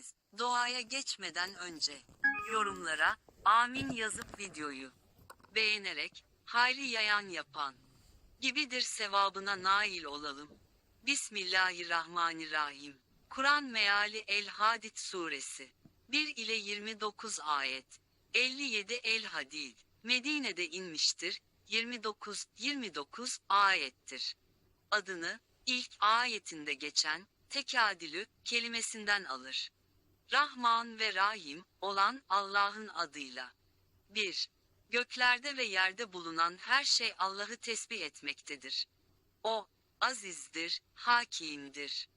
geldiniz. Doğaya geçmeden önce yorumlara amin yazıp videoyu beğenerek hayli yayan yapan gibidir sevabına nail olalım. Bismillahirrahmanirrahim. Kur'an meali El Hadid suresi 1 ile 29 ayet. 57 El Hadid. Medine'de inmiştir. 29 29 ayettir. Adını ilk ayetinde geçen tekadülü kelimesinden alır. Rahman ve Rahim olan Allah'ın adıyla. 1. Göklerde ve yerde bulunan her şey Allah'ı tesbih etmektedir. O, azizdir, hakimdir.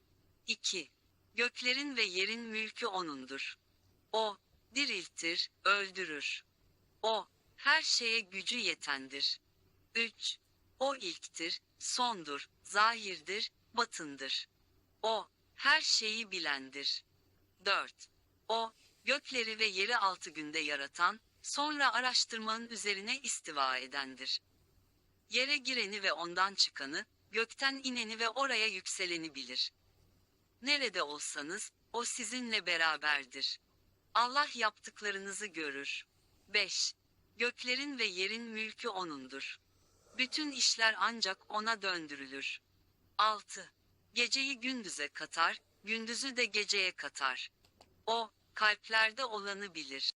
2. Göklerin ve yerin mülkü O'nundur. O, diriltir, öldürür. O, her şeye gücü yetendir. 3. O ilktir, sondur, zahirdir, batındır. O, her şeyi bilendir. 4. O, gökleri ve yeri altı günde yaratan, sonra araştırmanın üzerine istiva edendir. Yere gireni ve ondan çıkanı, gökten ineni ve oraya yükseleni bilir. Nerede olsanız, o sizinle beraberdir. Allah yaptıklarınızı görür. 5. Göklerin ve yerin mülkü O'nundur. Bütün işler ancak O'na döndürülür. 6. Geceyi gündüze katar, gündüzü de geceye katar. O, kalplerde olanı bilir.